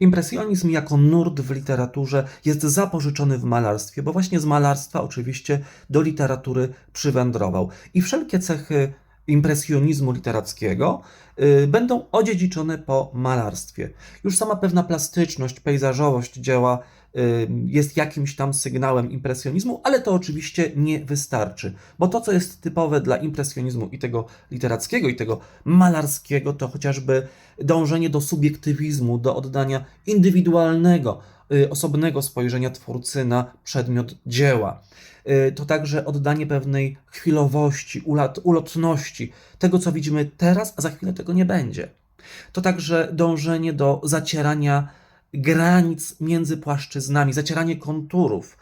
Impresjonizm jako nurt w literaturze jest zapożyczony w malarstwie, bo właśnie z malarstwa oczywiście do literatury przywędrował. I wszelkie cechy impresjonizmu literackiego y, będą odziedziczone po malarstwie. Już sama pewna plastyczność, pejzażowość dzieła jest jakimś tam sygnałem impresjonizmu, ale to oczywiście nie wystarczy, bo to, co jest typowe dla impresjonizmu i tego literackiego, i tego malarskiego, to chociażby dążenie do subiektywizmu, do oddania indywidualnego, y, osobnego spojrzenia twórcy na przedmiot dzieła. Y, To także oddanie pewnej chwilowości, ulotności, tego, co widzimy teraz, a za chwilę tego nie będzie. To także dążenie do zacierania granic między płaszczyznami, zacieranie konturów.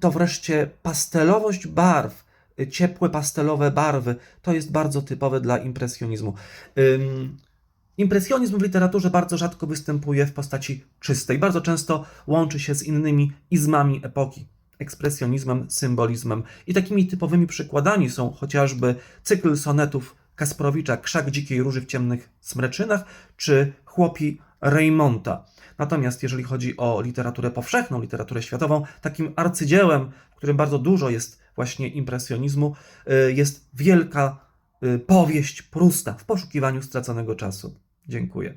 To wreszcie pastelowość barw, ciepłe pastelowe barwy, to jest bardzo typowe dla impresjonizmu. Impresjonizm w literaturze bardzo rzadko występuje w postaci czystej, bardzo często łączy się z innymi izmami epoki, ekspresjonizmem, symbolizmem. I takimi typowymi przykładami są chociażby cykl sonetów Kasprowicza Krzak dzikiej róży w ciemnych smreczynach czy Chłopi Reymonta. Natomiast jeżeli chodzi o literaturę powszechną, literaturę światową, takim arcydziełem, w którym bardzo dużo jest właśnie impresjonizmu, y, jest wielka y, powieść Prusta w poszukiwaniu straconego czasu. Dziękuję.